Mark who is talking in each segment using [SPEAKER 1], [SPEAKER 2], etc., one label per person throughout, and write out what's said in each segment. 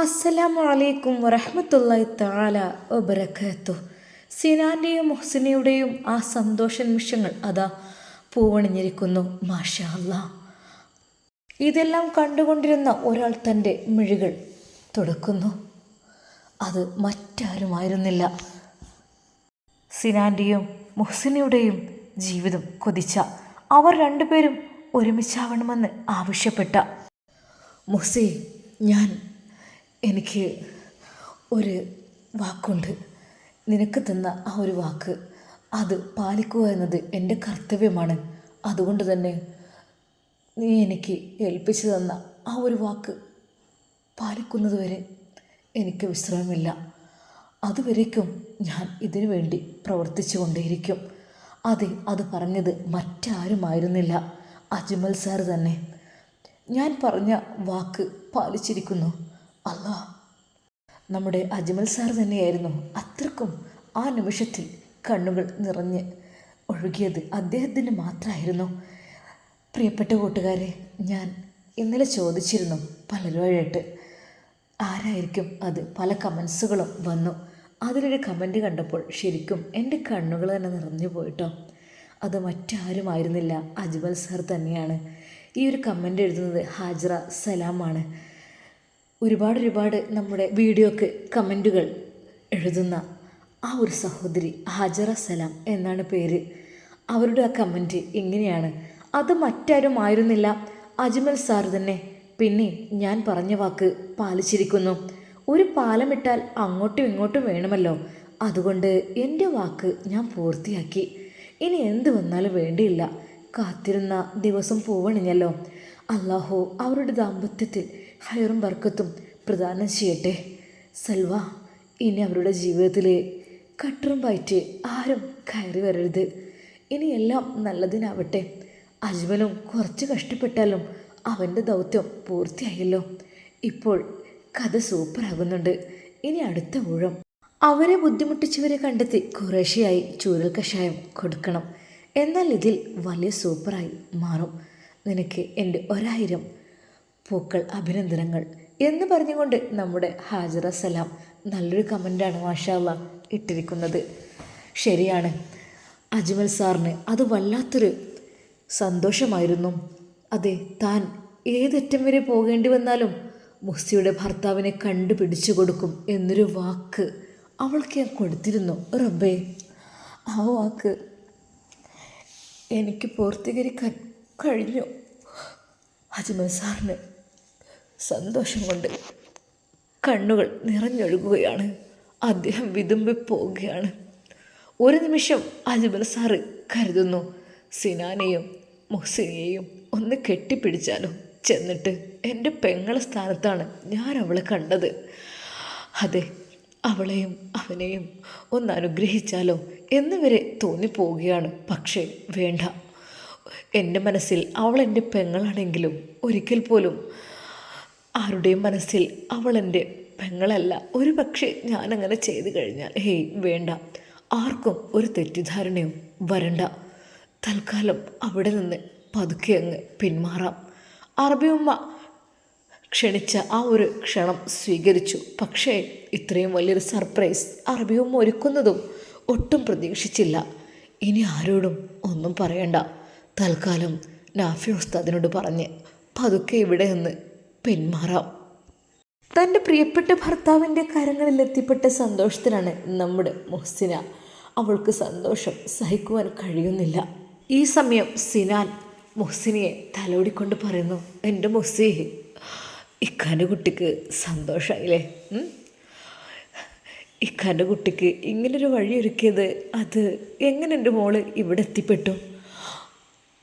[SPEAKER 1] അസ്സലാമു അലൈക്കും വറഹ്മത്തുള്ളാഹി തആല വബറകാതു സിനാന്റെയും മുഹ്സിനയുടെയും ആ സന്തോഷ നിമിഷങ്ങൾ അതാ പൂവണിഞ്ഞിരിക്കുന്നു. മാഷാ അല്ലാ ഇതെല്ലാം കണ്ടുകൊണ്ടിരുന്ന ഒരാൾ തന്റെ മിഴികൾ തുടക്കുന്നു. അത് മറ്റാരുമായിരുന്നില്ല. സിനാന്റെയും മുഹ്സിനയുടെയും ജീവിതം കൊതിച്ച അവർ രണ്ടുപേരും ഒരുമിച്ചാവണമെന്ന് ആവശ്യപ്പെട്ട. മുഹ്സി ഞാൻ എനിക്ക് ഒരു വാക്കുണ്ട്. നിനക്ക് തന്ന ആ ഒരു വാക്ക് അത് പാലിക്കുക എന്നത് എന്റെ കർത്തവ്യമാണ്. അതുകൊണ്ട് തന്നെ നീ എനിക്ക് ഏൽപ്പിച്ചു തന്ന ആ ഒരു വാക്ക് പാലിക്കുന്നതുവരെ എനിക്ക് വിശ്രമമില്ല. അതുവരേക്കും ഞാൻ ഇതിനു വേണ്ടി പ്രവർത്തിച്ചു കൊണ്ടേയിരിക്കും. അതെ അത് പറഞ്ഞത് മറ്റാരുമായിരുന്നില്ല. അജ്മൽ സാർ തന്നെ. ഞാൻ പറഞ്ഞ വാക്ക് പാലിച്ചിരിക്കുന്നു. അല്ലാ നമ്മുടെ അജ്മൽ സാർ തന്നെയായിരുന്നു അത്രക്കും ആ നിമിഷത്തിൽ കണ്ണുകൾ നിറഞ്ഞ് ഒഴുകിയത്. അദ്ദേഹത്തിന് മാത്രമായിരുന്നു. പ്രിയപ്പെട്ട കൂട്ടുകാരെ ഞാൻ ഇന്നലെ ചോദിച്ചിരുന്നു പലരുമായിട്ട്. ആരായിരിക്കും അത്? പല കമൻസുകളും വന്നു. അതിലൊരു കമന്റ് കണ്ടപ്പോൾ ശരിക്കും എന്റെ കണ്ണുകൾ തന്നെ നിറഞ്ഞു പോയിട്ടോ. അത് മറ്റാരുമായിരുന്നില്ല. അജ്മൽ സാർ തന്നെയാണ്. ഈ ഒരു കമന്റ് എഴുതുന്നത് ഹാജറ സലാമാണ്. ഒരുപാട് ഒരുപാട് നമ്മുടെ വീഡിയോക്ക് കമന്റുകൾ എഴുതുന്ന ആ ഒരു സഹോദരി ഹാജറ സലാം എന്നാണ് പേര്. അവരുടെ ആ കമന്റ് ഇങ്ങനെയാണ്. അത് മറ്റാരും ആയിരുന്നില്ല. അജ്മൽ സാർ തന്നെ പിന്നെ ഞാൻ പറഞ്ഞ വാക്ക് പാലിച്ചിരിക്കുന്നു. ഒരു പാലമിട്ടാൽ അങ്ങോട്ടും ഇങ്ങോട്ടും വേണമല്ലോ. അതുകൊണ്ട് എന്റെ വാക്ക് ഞാൻ പൂർത്തിയാക്കി. ഇനി എന്ത് വന്നാലും വേണ്ടിയില്ല. കാത്തിരുന്ന ദിവസം പോവണിഞ്ഞല്ലോ. അള്ളാഹു അവരുടെ ദാമ്പത്യത്തിൽ ഹയറും ബർക്കത്തും പ്രദാനം ചെയ്യട്ടെ. സൽവ ഇനി അവരുടെ ജീവിതത്തിൽ കട്ടറും പയറ്റ് ആരും കയറി വരരുത്. ഇനി എല്ലാം നല്ലതിനാവട്ടെ. അജ്മലും കുറച്ച് കഷ്ടപ്പെട്ടാലും അവന്റെ ദൗത്യം പൂർത്തിയായല്ലോ. ഇപ്പോൾ കഥ സൂപ്പറാകുന്നുണ്ട് ഇനി അടുത്ത ഊഴം. അവരെ ബുദ്ധിമുട്ടിച്ചവരെ കണ്ടെത്തി കുറേശ്ശെയായി ചൂരൽ കഷായം കൊടുക്കണം. എന്നാൽ ഇതിൽ വലിയ സൂപ്പറായി മാറും. നിനക്ക് എന്റെ ഒരായിരം പൂക്കൾ അഭിനന്ദനങ്ങൾ എന്ന് പറഞ്ഞുകൊണ്ട് നമ്മുടെ ഹാജറ സലാം നല്ലൊരു കമന്റാണ് മാഷാല്ല ഇട്ടിരിക്കുന്നത്. ശരിയാണ്. അജ്മൽ സാറിന് അത് വല്ലാത്തൊരു സന്തോഷമായിരുന്നു. അതെ താൻ ഏതറ്റം വരെ പോകേണ്ടി വന്നാലും മുസ്തിയുടെ ഭർത്താവിനെ കണ്ടുപിടിച്ചു കൊടുക്കും എന്നൊരു വാക്ക് അവൾക്ക് ഞാൻ കൊടുത്തിരുന്നു. റബ്ബേ ആ വാക്ക് എനിക്ക് പൂർത്തീകരിക്കാൻ കഴിഞ്ഞു. അജ്മൽ സാറിന് സന്തോഷം കൊണ്ട് കണ്ണുകൾ നിറഞ്ഞൊഴുകുകയാണ്. അദ്ദേഹം വിതുമ്പി പോവുകയാണ് ഒരു നിമിഷം അജ്മൽ സാറ് കരുതുന്നു. സിനാനെയും മുഹ്സിനെയും ഒന്ന് കെട്ടിപ്പിടിച്ചാലോ? ചെന്നിട്ട് എന്റെ പെങ്ങളെ സ്ഥാനത്താണ് ഞാൻ അവളെ കണ്ടത്. അതെ അവളെയും അവനെയും ഒന്ന് അനുഗ്രഹിച്ചാലോ എന്ന് വരെ തോന്നിപ്പോവുകയാണ്. പക്ഷേ വേണ്ട. എന്റെ മനസ്സിൽ അവൾ എന്റെ പെങ്ങളാണെങ്കിലും ഒരിക്കൽ പോലും ആരുടെയും മനസ്സിൽ അവൾ എന്റെ പെങ്ങളല്ല. ഒരു പക്ഷേ ഞാനങ്ങനെ ചെയ്തു കഴിഞ്ഞാൽ ഹേയ് വേണ്ട. ആർക്കും ഒരു തെറ്റിദ്ധാരണയും വരണ്ട. തൽക്കാലം അവിടെ നിന്ന് പതുക്കെ അങ്ങ് പിന്മാറാം. അറബിയമ്മ ക്ഷണിച്ച ആ ഒരു ക്ഷണം സ്വീകരിച്ചു. പക്ഷേ ഇത്രയും വലിയൊരു സർപ്രൈസ് അറബിയമ്മ ഒരുക്കുന്നതും ഒട്ടും പ്രതീക്ഷിച്ചില്ല. ഇനി ആരോടും ഒന്നും പറയണ്ട. തൽക്കാലം നാഫി ഉസ്താദിനോട് പറഞ്ഞ് പതുക്കെ ഇവിടെ നിന്ന് പിന്മാറാം. തന്റെ പ്രിയപ്പെട്ട ഭർത്താവിന്റെ കരങ്ങളിൽ എത്തിപ്പെട്ട സന്തോഷത്തിലാണ് നമ്മുടെ മുഹ്സിന. അവൾക്ക് സന്തോഷം സഹിക്കുവാൻ കഴിയുന്നില്ല. ഈ സമയം സിനാൻ മുഹ്സിനിയെ തലോടിക്കൊണ്ട് പറയുന്നു എന്റെ മുഹ്സി ഇക്കാന്റെ കുട്ടിക്ക് സന്തോഷമായില്ലേ? ഇക്കാന്റെ കുട്ടിക്ക് ഇങ്ങനൊരു വഴിയൊരുക്കിയത് അത് എങ്ങനെ എന്റെ മോൾ ഇവിടെ എത്തിപ്പെട്ടു?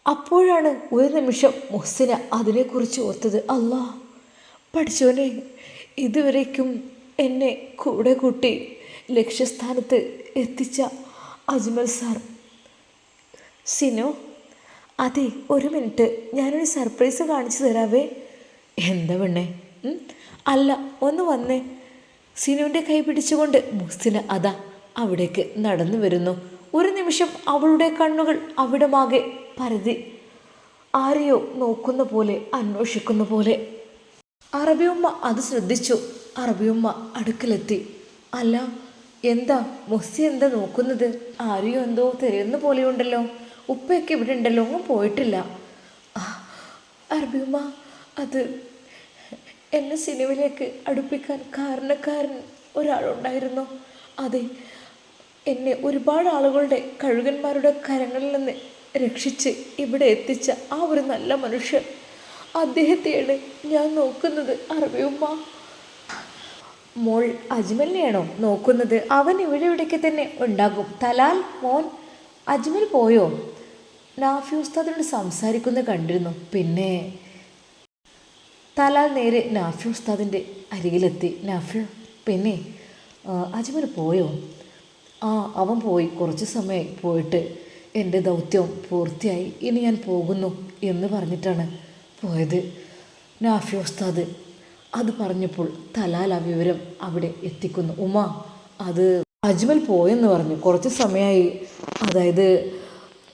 [SPEAKER 1] അപ്പോഴാണ് ഒരു നിമിഷം മുഹ്സിന അതിനെക്കുറിച്ച് ഓർത്തത് അല്ലാ പഠിച്ചോനെ ഇതുവരേക്കും എന്നെ കൂടെ കൂട്ടി ലക്ഷ്യസ്ഥാനത്ത് എത്തിച്ച അജ്മൽ സാർ. സിനു അതെ ഒരു മിനിറ്റ്. ഞാനൊരു സർപ്രൈസ് കാണിച്ചു തരാവേ. എന്താ പെണ്ണേ? അല്ല ഒന്ന് വന്നേ. സിനുവിന്റെ കൈ പിടിച്ചുകൊണ്ട് മുസ്തിന് അതാ അവിടേക്ക് നടന്നു വരുന്നു. ഒരു നിമിഷം അവളുടെ കണ്ണുകൾ അവിടമാകെ പരതി. ആരെയോ നോക്കുന്ന പോലെ അന്വേഷിക്കുന്ന പോലെ. അറബിയമ്മ അത് ശ്രദ്ധിച്ചു. അറബിയമ്മ അടുക്കലെത്തി. അല്ല എന്താ മൊസ്സി എന്താ നോക്കുന്നത്? ആരെയോ എന്തോ തിരയുന്ന പോലെയുണ്ടല്ലോ. ഉപ്പയൊക്കെ ഇവിടെ ഉണ്ടല്ലോ ഒന്നും പോയിട്ടില്ല. അറബിയമ്മ അത് എന്നെ സിനിമയിലേക്ക് അടുപ്പിക്കാൻ കാരണക്കാരൻ ഒരാളുണ്ടായിരുന്നു. അതെ എന്നെ ഒരുപാട് ആളുകളുടെ കഴുകന്മാരുടെ കരങ്ങളിൽ നിന്ന് രക്ഷിച്ച് ഇവിടെ എത്തിച്ച ആ ഒരു നല്ല മനുഷ്യൻ അദ്ദേഹത്തെയാണ് ഞാൻ നോക്കുന്നത്. അറബിയുമ്മ മോൾ അജ്മലിനെയാണോ നോക്കുന്നത്? അവൻ ഇവിടെ ഇവിടേക്ക് തന്നെ ഉണ്ടാകും. തലാൽ മോൻ അജ്മൽ പോയോ? നാഫി ഉസ്താദിനോട് സംസാരിക്കുന്നത് കണ്ടിരുന്നു. പിന്നെ തലാൽ നേരെ നാഫി ഉസ്താദിന്റെ അരികിലെത്തി. നാഫി പിന്നെ അജ്മൽ പോയോ? ആ അവൻ പോയി. കുറച്ച് സമയമായി പോയിട്ട് എന്റെ ദൗത്യം പൂർത്തിയായി. ഇനി ഞാൻ പോകുന്നു എന്ന് പറഞ്ഞിട്ടാണ് പോയത്. നാഫി ഉസ്താദ് അത് പറഞ്ഞപ്പോൾ തലാൽ ആ വിവരം അവിടെ എത്തിക്കുന്നു. ഉമ അത് അജ്മൽ പോയെന്ന് പറഞ്ഞു. കുറച്ച് സമയമായി അതായത്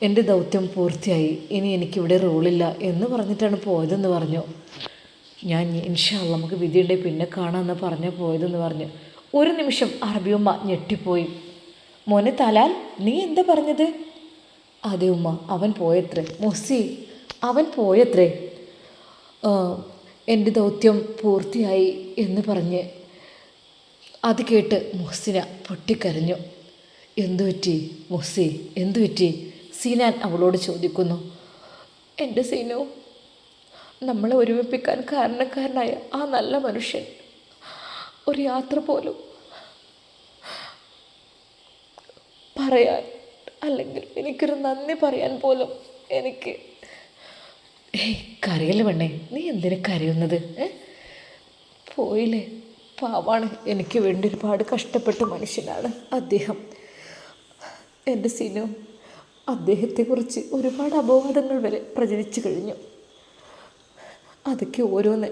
[SPEAKER 1] എന്റെ ദൗത്യം പൂർത്തിയായി. ഇനി എനിക്കിവിടെ റോളില്ല എന്ന് പറഞ്ഞിട്ടാണ് പോയതെന്ന് പറഞ്ഞു. ഞാൻ ഇൻഷാല്ല നമുക്ക് വിധിയുണ്ടെ പിന്നെ കാണാമെന്ന് പറഞ്ഞ പോയതെന്ന് പറഞ്ഞു. ഒരു നിമിഷം അറബിയമ്മ ഞെട്ടിപ്പോയി. മോനെ തലാൽ നീ എന്താ പറഞ്ഞത്? അതെ ഉമ്മ അവൻ പോയത്രേ. മൊസി അവൻ പോയത്രേ. എന്റെ ദൗത്യം പൂർത്തിയായി എന്ന് പറഞ്ഞ് അത് കേട്ട് മുഹ്സിന പൊട്ടിക്കരഞ്ഞു. എന്തു പറ്റി മുഹ്സി? എന്തു പറ്റി? സീനാൻ അവളോട് ചോദിക്കുന്നു. എന്റെ സീനു നമ്മളെ ഒരുമിപ്പിക്കാൻ കാരണക്കാരനായ ആ നല്ല മനുഷ്യൻ. ഒരു യാത്ര പോലും പറയാൻ അല്ലെങ്കിൽ എനിക്കൊരു നന്ദി പറയാൻ പോലും എനിക്ക് ഏയ് കരയല്ലേ പെണ്ണേ? നീ എന്തിനു കരയുന്നത്? പോയില്ലേ? പാവാണ്. എനിക്ക് വേണ്ടി ഒരുപാട് കഷ്ടപ്പെട്ട മനുഷ്യനാണ് അദ്ദേഹം. എന്റെ സിനു അദ്ദേഹത്തെക്കുറിച്ച് ഒരുപാട് അപവാദങ്ങൾ വരെ പ്രചരിച്ചു കഴിഞ്ഞു. അതൊക്കെ ഓരോന്ന്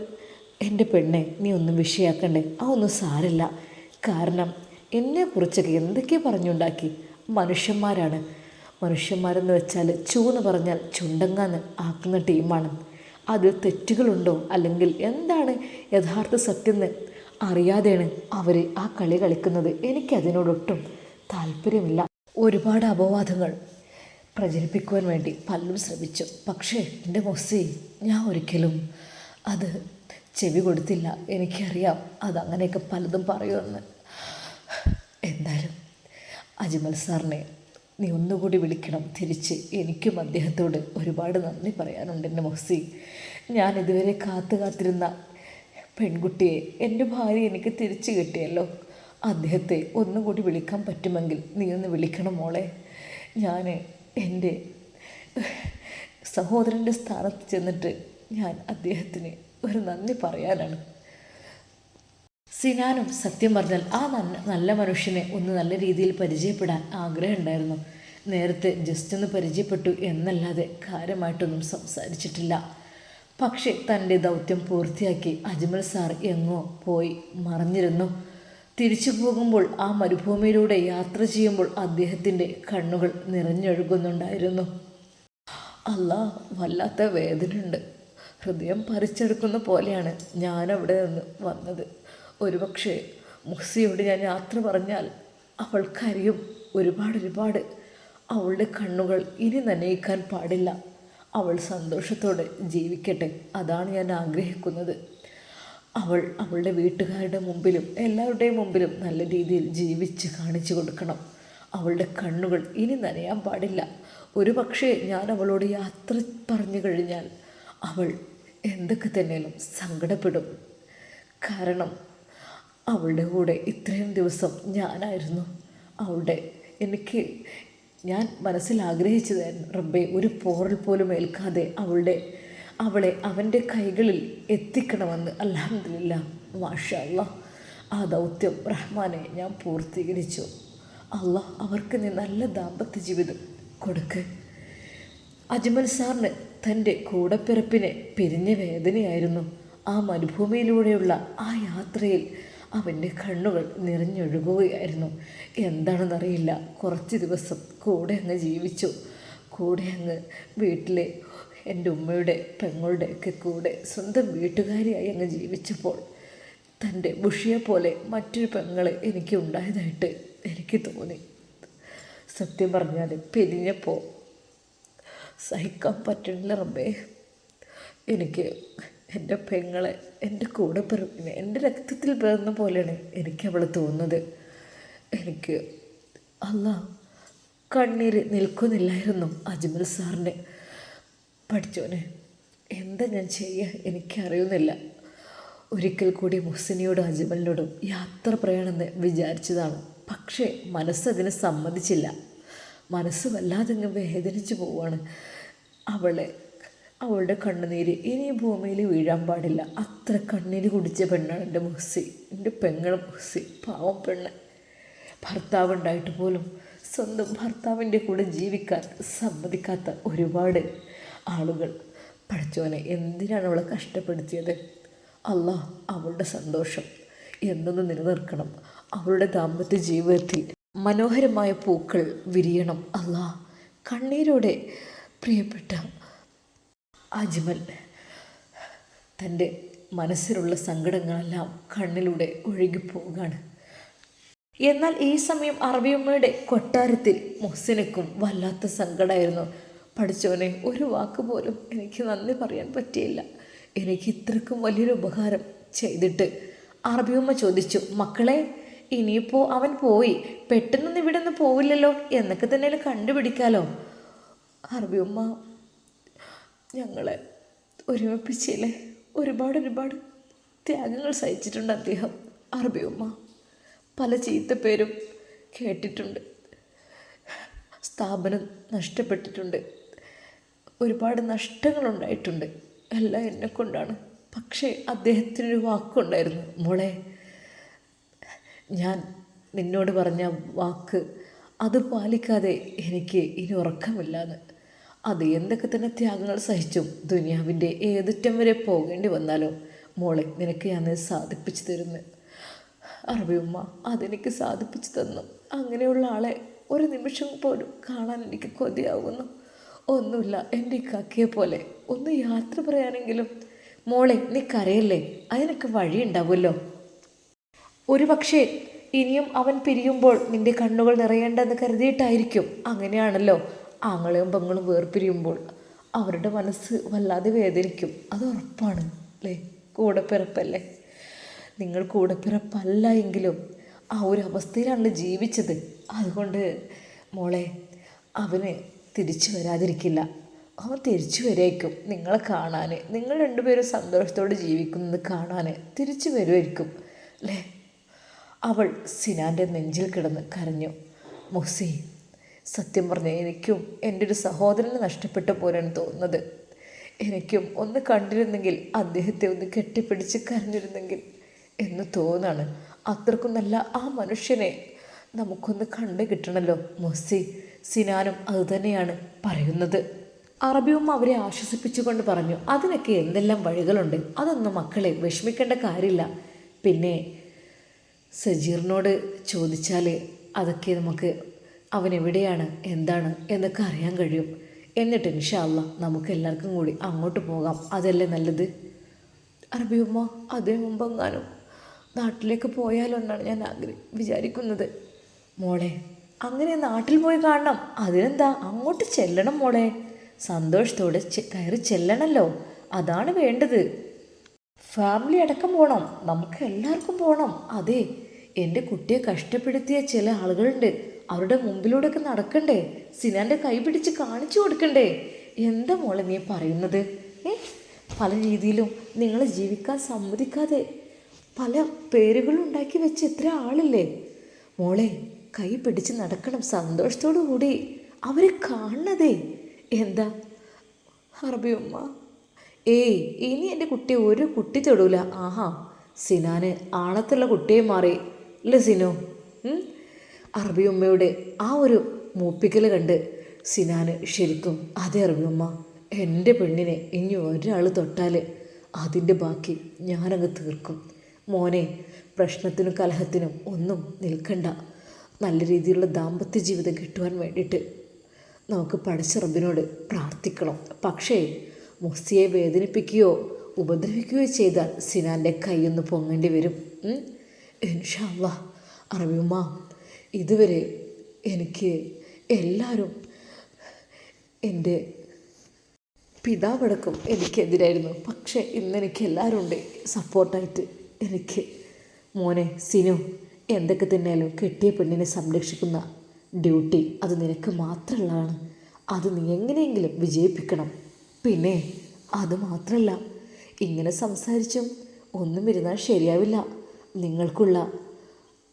[SPEAKER 1] എന്റെ പെണ്ണെ നീ ഒന്നും വിഷയാക്കണ്ടേ? ആ ഒന്നും സാരല്ല. കാരണം എന്നെക്കുറിച്ചൊക്കെ എന്തൊക്കെ പറഞ്ഞുണ്ടാക്കി? മനുഷ്യന്മാരാണ്. മനുഷ്യന്മാരെന്ന് വെച്ചാൽ ചൂന്ന് പറഞ്ഞാൽ ചുണ്ടങ്ങാന്ന് ആക്കുന്ന ടീമാണ്. അത് തെറ്റുകളുണ്ടോ? അല്ലെങ്കിൽ എന്താണ് യഥാർത്ഥ സത്യം എന്ന് അറിയാതെയാണ് അവർ ആ കളി കളിക്കുന്നത്. എനിക്കതിനോടൊട്ടും താല്പര്യമില്ല. ഒരുപാട് അപവാദങ്ങൾ പ്രചരിപ്പിക്കുവാൻ വേണ്ടി പലരും ശ്രമിച്ചു. പക്ഷേ എന്റെ മൊസി ഞാൻ ഒരിക്കലും അത് ചെവി കൊടുത്തില്ല. എനിക്കറിയാം അതങ്ങനെയൊക്കെ പലതും പറയുമെന്ന്. എന്തായാലും അജ്മൽ സാറിനെ നീ ഒന്നുകൂടി വിളിക്കണം തിരിച്ച്. എനിക്കും അദ്ദേഹത്തോട് ഒരുപാട് നന്ദി പറയാനുണ്ട് എന്റെ മൊഹസി ഞാൻ ഇതുവരെ കാത്തു കാത്തിരുന്ന പെൺകുട്ടിയെ എന്റെ ഭാര്യ എനിക്ക് തിരിച്ചു കിട്ടിയല്ലോ. അദ്ദേഹത്തെ ഒന്നുകൂടി വിളിക്കാൻ പറ്റുമെങ്കിൽ നീ ഒന്ന് വിളിക്കണം മോളെ. ഞാൻ എന്റെ സഹോദരന്റെ സ്ഥാനത്ത് ചെന്നിട്ട് ഞാൻ അദ്ദേഹത്തിന് ഒരു നന്ദി പറയാനാണ്. സിനാനും സത്യം പറഞ്ഞാൽ ആ നല്ല മനുഷ്യനെ ഒന്ന് നല്ല രീതിയിൽ പരിചയപ്പെടാൻ ആഗ്രഹമുണ്ടായിരുന്നു. നേരത്തെ ജസ്റ്റ് ഒന്ന് പരിചയപ്പെട്ടു എന്നല്ലാതെ കാര്യമായിട്ടൊന്നും സംസാരിച്ചിട്ടില്ല. പക്ഷേ തന്റെ ദൗത്യം പൂർത്തിയാക്കി അജ്മൽ സാർ എങ്ങോ പോയി മറഞ്ഞിരുന്നു. തിരിച്ചു പോകുമ്പോൾ ആ മരുഭൂമിയിലൂടെ യാത്ര ചെയ്യുമ്പോൾ അദ്ദേഹത്തിന്റെ കണ്ണുകൾ നിറഞ്ഞൊഴുകുന്നുണ്ടായിരുന്നു. അല്ല വല്ലാത്ത വേദനയുണ്ട്. ഹൃദയം പറിച്ചെടുക്കുന്ന പോലെയാണ് ഞാനവിടെ നിന്ന് വന്നത്. ഒരുപക്ഷെ മുഹ്സിയോട് ഞാൻ യാത്ര പറഞ്ഞാൽ അവൾക്കറിയും ഒരുപാട് ഒരുപാട്. അവളുടെ കണ്ണുകൾ ഇനി നനയിക്കാൻ പാടില്ല. അവൾ സന്തോഷത്തോടെ ജീവിക്കട്ടെ അതാണ് ഞാൻ ആഗ്രഹിക്കുന്നത്. അവൾ അവളുടെ വീട്ടുകാരുടെ മുമ്പിലും എല്ലാവരുടെയും മുമ്പിലും നല്ല രീതിയിൽ ജീവിച്ച് കാണിച്ചു കൊടുക്കണം. അവളുടെ കണ്ണുകൾ ഇനി നനയാൻ പാടില്ല. ഒരു പക്ഷേ ഞാൻ അവളോട് യാത്ര പറഞ്ഞു കഴിഞ്ഞാൽ അവൾ എന്തൊക്കെ തന്നെയാലും സങ്കടപ്പെടും. കാരണം അവളുടെ കൂടെ ഇത്രയും ദിവസം ഞാനായിരുന്നു. അവളുടെ എനിക്ക് ഞാൻ മനസ്സിൽ ആഗ്രഹിച്ചതായിരുന്നു. റബ്ബെ ഒരു പോറൽ പോലും ഏൽക്കാതെ അവളുടെ അവളെ അവന്റെ കൈകളിൽ എത്തിക്കണമെന്ന്. അലഹമില്ല മാഷല്ല ആ ദൗത്യം റഹ്മാനെ ഞാൻ പൂർത്തീകരിച്ചു. അള്ളാഹ് അവർക്ക് നീ നല്ല ദാമ്പത്യ ജീവിതം കൊടുക്ക്. അജ്മൽ സാറിന് തന്റെ കൂടപ്പിറപ്പിനെ പിരിഞ്ഞ വേദനയായിരുന്നു. ആ മരുഭൂമിയിലൂടെയുള്ള ആ യാത്രയിൽ അവന്റെ കണ്ണുകൾ നിറഞ്ഞൊഴുകുകയായിരുന്നു. എന്താണെന്നറിയില്ല. കുറച്ച് ദിവസം കൂടെ അങ്ങ് ജീവിച്ചു. കൂടെ അങ്ങ് വീട്ടിലെ എന്റെ ഉമ്മയുടെ പെങ്ങളുടെ ഒക്കെ കൂടെ സ്വന്തം വീട്ടുകാരിയായി അങ്ങ് ജീവിച്ചപ്പോൾ തന്റെ ബുഷിയെ പോലെ മറ്റൊരു പെങ്ങളെ എനിക്ക് ഉണ്ടായതായിട്ട് എനിക്ക് തോന്നി. സത്യം പറഞ്ഞാൽ പിരിഞ്ഞപ്പോൾ സഹിക്കാൻ പറ്റണില്ല റബ്ബേ. എനിക്ക് എന്റെ പെങ്ങളെ എന്റെ കൂടെ പിറപ്പിനെ എന്റെ രക്തത്തിൽ പിറന്ന പോലെയാണ് എനിക്ക് അവളെ തോന്നുന്നത്. എനിക്ക് അല്ല കണ്ണീര് നിൽക്കുന്നില്ലായിരുന്നു അജ്മൽ സാറിന്. പഠിച്ചോനെ എന്താ ഞാൻ ചെയ്യുക എനിക്കറിയുന്നില്ല. ഒരിക്കൽ കൂടി മുസിനിയോടും അജ്മലിനോടും യാത്ര പറയണമെന്ന് വിചാരിച്ചതാണ്. പക്ഷേ മനസ്സതിന് സമ്മതിച്ചില്ല. മനസ്സ് വല്ലാതെ വേദനിച്ചു പോവാണ് അവളെ. അവളുടെ കണ്ണുനീര് ഇനി ഭൂമിയിൽ വീഴാൻ പാടില്ല. അത്ര കണ്ണീര് കുടിച്ച പെണ്ണാണ് എന്റെ മുഹസി. എന്റെ പെങ്ങളെ മുഹസി. പാവം പെണ്ണ്. ഭർത്താവ് ഉണ്ടായിട്ട് പോലും സ്വന്തം ഭർത്താവിന്റെ കൂടെ ജീവിക്കാൻ സമ്മതിക്കാത്ത ഒരുപാട് ആളുകൾ. പഠിച്ചവനെ എന്തിനാണ് അവളെ കഷ്ടപ്പെടുത്തിയത്? അല്ലാ അവളുടെ സന്തോഷം എന്നൊന്ന് നിലനിർക്കണം. അവളുടെ ദാമ്പത്യ ജീവിതത്തിൽ മനോഹരമായ പൂക്കൾ വിരിയണം. അല്ലാ കണ്ണീരോടെ പ്രിയപ്പെട്ട അജ്മൽ. തന്റെ മനസ്സിലുള്ള സങ്കടങ്ങളെല്ലാം കണ്ണിലൂടെ ഒഴുകിപ്പോവുകയാണ്. എന്നാൽ ഈ സമയം അറബിയമ്മയുടെ കൊട്ടാരത്തിൽ മുഹസിനക്കും വല്ലാത്ത സങ്കടമായിരുന്നു പഠിച്ചവനെ ഒരു വാക്ക് പോലും എനിക്ക് നന്ദി പറയാൻ പറ്റിയില്ല. എനിക്ക് ഇത്രക്കും വലിയൊരു ഉപകാരം ചെയ്തിട്ട് അറബിയമ്മ ചോദിച്ചു മക്കളെ ഇനിയിപ്പോൾ അവൻ പോയി. പെട്ടെന്നൊന്നും ഇവിടെ നിന്ന് പോവില്ലല്ലോ. എന്നൊക്കെ തന്നെ കണ്ടുപിടിക്കാലോ? അറബിയമ്മ ഞങ്ങളെ ഒരുമിപ്പിച്ചില്ലേ ഒരുപാട് ഒരുപാട് ത്യാഗങ്ങൾ സഹിച്ചിട്ടുണ്ട് അദ്ദേഹം. അറബി ഉമ്മ പല ചീത്തപ്പേരും കേട്ടിട്ടുണ്ട്. സ്ഥാപനം നഷ്ടപ്പെട്ടിട്ടുണ്ട്. ഒരുപാട് നഷ്ടങ്ങളുണ്ടായിട്ടുണ്ട്. എല്ലാം എന്നെ കൊണ്ടാണ്. പക്ഷേ അദ്ദേഹത്തിനൊരു വാക്കുണ്ടായിരുന്നു. മോളെ ഞാൻ നിന്നോട് പറഞ്ഞ വാക്ക് അത് പാലിക്കാതെ എനിക്ക് ഇനി ഉറക്കമില്ലാന്ന്. അത് എന്തൊക്കെ തന്നെ ത്യാഗങ്ങൾ സഹിച്ചും ദുനിയാവിന്റെ ഏതുറ്റം വരെ പോകേണ്ടി വന്നാലോ? മോളെ നിനക്ക് ഞാൻ സാധിപ്പിച്ചു തരുന്നു. അറബിയമ്മ അതെനിക്ക് സാധിപ്പിച്ചു തന്നു. അങ്ങനെയുള്ള ആളെ ഒരു നിമിഷം പോലും കാണാൻ എനിക്ക് കൊതിയാവുന്നു. ഒന്നുമില്ല എന്റെ കക്കയെ പോലെ ഒന്ന് യാത്ര പറയാനെങ്കിലും. മോളെ നീ കരയല്ലേ? അതിനൊക്കെ വഴിയുണ്ടാവുമല്ലോ ഒരു പക്ഷേ ഇനിയും അവൻ പിരിയുമ്പോൾ നിന്റെ കണ്ണുകൾ നിറയേണ്ടെന്ന് കരുതിയിട്ടായിരിക്കും. അങ്ങനെയാണല്ലോ. ആങ്ങളെയും പെങ്ങളും വേർപിരിയുമ്പോൾ അവരുടെ മനസ്സ് വല്ലാതെ വേദനിക്കും. അത് ഉറപ്പാണ് അല്ലേ? കൂടെപ്പിറപ്പല്ലേ? നിങ്ങൾ കൂടെപ്പിറപ്പല്ല എങ്കിലും ആ ഒരു അവസ്ഥയിലാണ് ജീവിച്ചത്. അതുകൊണ്ട് മോളെ അവന് തിരിച്ചു വരാതിരിക്കില്ല. അവൻ തിരിച്ചു വരേക്കും നിങ്ങളെ കാണാൻ നിങ്ങൾ രണ്ടുപേരും സന്തോഷത്തോടെ ജീവിക്കുന്നത് കാണാൻ തിരിച്ചു വരുമായിരിക്കും അല്ലേ? അവൾ സിനാന്റെ നെഞ്ചിൽ കിടന്ന് കരഞ്ഞു. മുസി സത്യം പറഞ്ഞാൽ എനിക്കും എന്റെ ഒരു സഹോദരനെ നഷ്ടപ്പെട്ട പോലെയാണ് തോന്നുന്നത്. എനിക്കും ഒന്ന് കണ്ടിരുന്നെങ്കിൽ അദ്ദേഹത്തെ ഒന്ന് കെട്ടിപ്പിടിച്ച് കരഞ്ഞിരുന്നെങ്കിൽ എന്ന് തോന്നാണ്. അത്രക്കും നല്ല ആ മനുഷ്യനെ നമുക്കൊന്ന് കണ്ടു കിട്ടണമല്ലോ മൊസി സിനാനും അതുതന്നെയാണ് പറയുന്നത്. അറബിയും അവരെ ആശ്വസിപ്പിച്ചുകൊണ്ട് പറഞ്ഞു അതിനൊക്കെ എന്തെല്ലാം വഴികളുണ്ട്? അതൊന്നും മക്കളെ വിഷമിക്കേണ്ട കാര്യമില്ല. പിന്നെ സജീറിനോട് ചോദിച്ചാൽ അതൊക്കെ നമുക്ക് അവൻ എവിടെയാണ് എന്താണ് എന്നൊക്കെ അറിയാൻ കഴിയും. എന്നിട്ട് ഇൻഷാല്ല നമുക്ക് എല്ലാവർക്കും കൂടി അങ്ങോട്ട് പോകാം. അതല്ലേ നല്ലത്? അറബിയമ്മ അതിനു മുമ്പെങ്ങാനും നാട്ടിലേക്ക് പോയാലോ എന്നാണ് ഞാൻ ആഗ്രഹി വിചാരിക്കുന്നത്. മോളെ അങ്ങനെ നാട്ടിൽ പോയി കാണണം. അതിനെന്താ? അങ്ങോട്ട് ചെല്ലണം മോളെ. സന്തോഷത്തോടെ കയറി ചെല്ലണമല്ലോ അതാണ് വേണ്ടത്. ഫാമിലി അടക്കം പോകണം നമുക്ക് എല്ലാവർക്കും പോകണം അതെ എന്റെ കുട്ടിയെ കഷ്ടപ്പെടുത്തിയ ചില ആളുകളുണ്ട്. അവരുടെ മുമ്പിലൂടെയൊക്കെ നടക്കണ്ടേ? സിനാന്റെ കൈ പിടിച്ച് കാണിച്ചു കൊടുക്കണ്ടേ? എന്താ മോളെ നീ പറയുന്നത്? ഏ? പല രീതിയിലും നിങ്ങളെ ജീവിക്കാൻ സമ്മതിക്കാതെ പല പേരുകളും ഉണ്ടാക്കി വെച്ച് എത്ര ആളില്ലേ? മോളെ കൈ പിടിച്ച് നടക്കണം സന്തോഷത്തോടു കൂടി അവരെ കാണണതേ. എന്താ? അറബി ഉമ്മ. ഏയ് ഇനി എന്റെ കുട്ടി ഒരു കുട്ടി തൊടൂല. ആഹാ സിനാന് ആണത്തുള്ള കുട്ടിയെ മാറി. അല്ലേ സിനു? അറബി ഉമ്മയുടെ ആ ഒരു മൂപ്പിക്കൽ കണ്ട് സിനാന് ശരിക്കും അതെ ഉമ്മ എന്റെ പെണ്ണിനെ ഇനി ഒരാൾ തൊട്ടാൽ അതിന്റെ ബാക്കി ഞാനങ്ങ് തീർക്കും. മോനെ പ്രശ്നത്തിനും കലഹത്തിനും ഒന്നും നിൽക്കണ്ട. നല്ല രീതിയിലുള്ള ദാമ്പത്യ ജീവിതം കിട്ടുവാൻ വേണ്ടിയിട്ട് നമുക്ക് പഠിച്ച റബ്ബിനോട് പ്രാർത്ഥിക്കണം. പക്ഷേ മുസ്തിയെ വേദനിപ്പിക്കുകയോ ഉപദ്രവിക്കുകയോ ചെയ്താൽ സിനാന്റെ കൈയൊന്ന് പൊങ്ങേണ്ടി വരും. ഇൻഷാല്ല അറബിയുമ്മ ഇതുവരെ എനിക്ക് എല്ലാവരും എന്റെ പിതാവടക്കം എനിക്കെതിരായിരുന്നു. പക്ഷേ ഇന്ന് എനിക്ക് എല്ലാവരും ഉണ്ട് സപ്പോർട്ടായിട്ട്. എനിക്ക് മോനെ സിനു എന്തൊക്കെ തന്നെയാലും കെട്ടിയ പെണ്ണിനെ സംരക്ഷിക്കുന്ന ഡ്യൂട്ടി അത് നിനക്ക് മാത്രമുള്ളതാണ് അത് നീ എങ്ങനെയെങ്കിലും വിജയിപ്പിക്കണം. പിന്നെ അത് മാത്രമല്ല ഇങ്ങനെ സംസാരിച്ചും ഒന്നും ഇരുന്നാൽ ശരിയാവില്ല. നിങ്ങൾക്കുള്ള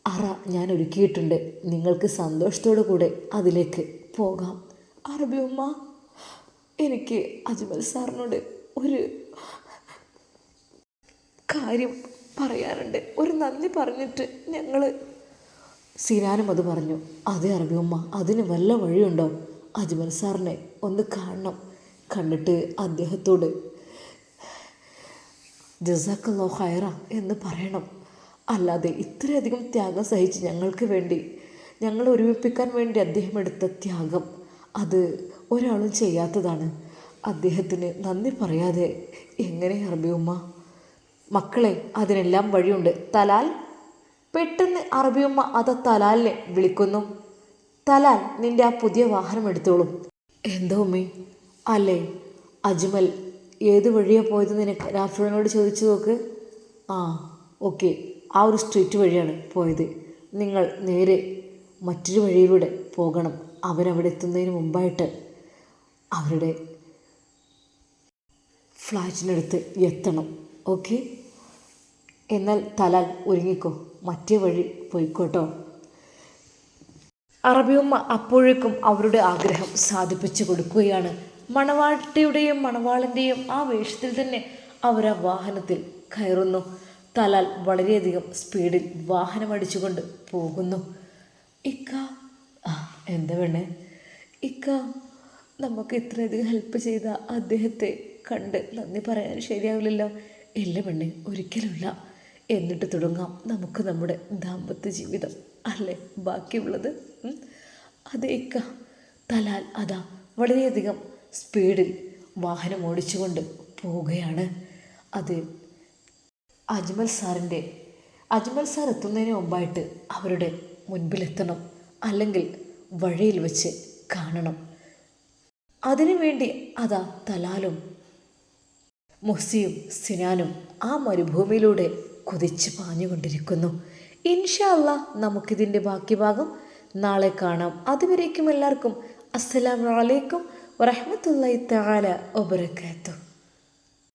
[SPEAKER 1] അറ ഞാൻ ഒരുക്കിയിട്ടുണ്ട്. നിങ്ങൾക്ക് സന്തോഷത്തോടു കൂടെ അതിലേക്ക് പോകാം. അറബി ഉമ്മ എനിക്ക് അജ്മൽ സാറിനോട് ഒരു കാര്യം പറയാറുണ്ട് ഒരു നന്ദി പറഞ്ഞിട്ട് ഞങ്ങൾ സിനാനും അത് പറഞ്ഞു. അതെ അറബി ഉമ്മ അതിന് വല്ല വഴിയുണ്ടോ? അജ്മൽ സാറിനെ ഒന്ന് കാണണം. കണ്ടിട്ട് അദ്ദേഹത്തോട് ജസാക്കല്ലോ ഹൈറ എന്ന് പറയണം. അല്ലാതെ ഇത്രയധികം ത്യാഗം സഹിച്ച് ഞങ്ങൾക്ക് വേണ്ടി ഞങ്ങളെ ഒരുമിപ്പിക്കാൻ വേണ്ടി അദ്ദേഹം എടുത്ത ത്യാഗം അത് ഒരാളും ചെയ്യാത്തതാണ്. അദ്ദേഹത്തിന് നന്ദി പറയാതെ എങ്ങനെ അറബി ഉമ്മ? മക്കളെ അതിനെല്ലാം വഴിയുണ്ട്. തലാൽ? പെട്ടെന്ന് അറബിയമ്മ അത് തലാലിനെ വിളിക്കുന്നു. തലാൽ നിന്റെ ആ പുതിയ വാഹനം എടുത്തോളും. എന്തോ ഉമ്മേ? അല്ലേ അജ്മൽ ഏത് വഴിയാണ് പോയത് നിനക്ക്? രാഫിളിനോട് ചോദിച്ചു നോക്ക്. ആ ഓക്കെ. ആ ഒരു സ്ട്രീറ്റ് വഴിയാണ് പോയത്. നിങ്ങൾ നേരെ മറ്റൊരു വഴിയിലൂടെ പോകണം. അവരവിടെ എത്തുന്നതിന് മുമ്പായിട്ട് അവരുടെ ഫ്ലാറ്റിനടുത്ത് എത്തണം. ഓക്കെ? എന്നാൽ തലാൽ ഒരുങ്ങിക്കോ. മറ്റേ വഴി പോയിക്കോട്ടോ. അറബിയമ്മ അപ്പോഴേക്കും അവരുടെ ആഗ്രഹം സാധിപ്പിച്ചു കൊടുക്കുകയാണ്. മണവാട്ടിയുടെയും മണവാളന്റെയും ആ വേഷത്തിൽ തന്നെ അവർ ആ വാഹനത്തിൽ കയറുന്നു. തലാൽ വളരെയധികം സ്പീഡിൽ വാഹനം അടിച്ചുകൊണ്ട് പോകുന്നു. ഇക്ക ആ എന്താ വേണേ ഇക്ക നമുക്ക് ഇത്രയധികം ഹെൽപ്പ് ചെയ്ത അദ്ദേഹത്തെ കണ്ട് നന്ദി പറയാൻ ശരിയാവില്ലല്ലോ. ഇല്ല പെണ്ണെ ഒരിക്കലുമില്ല. എന്നിട്ട് തുടങ്ങാം നമുക്ക് നമ്മുടെ ദാമ്പത്യ ജീവിതം അല്ലേ ബാക്കിയുള്ളത്? അതെ ഇക്ക തലാൽ അതാ വളരെയധികം സ്പീഡിൽ വാഹനം ഓടിച്ചുകൊണ്ട് പോവുകയാണ്. അത് അജ്മൽ സാറിന്റെ. അജ്മൽ സാർ എത്തുന്നതിന് മുമ്പായിട്ട് അവരുടെ മുൻപിലെത്തണം. അല്ലെങ്കിൽ വഴിയിൽ വെച്ച് കാണണം. അതിനുവേണ്ടി അതാ തലാലും മുസിയും സിനാനും ആ മരുഭൂമിയിലൂടെ കുതിച്ച് പാഞ്ഞുകൊണ്ടിരിക്കുന്നു. ഇൻഷാ അല്ലാ നമുക്കിതിന്റെ ബാക്കി ഭാഗം നാളെ കാണാം. അതുവരേക്കും എല്ലാവർക്കും അസ്സലാമു അലൈക്കും വറഹ്മത്തുള്ളാഹി തആല വബറകാതുഹു.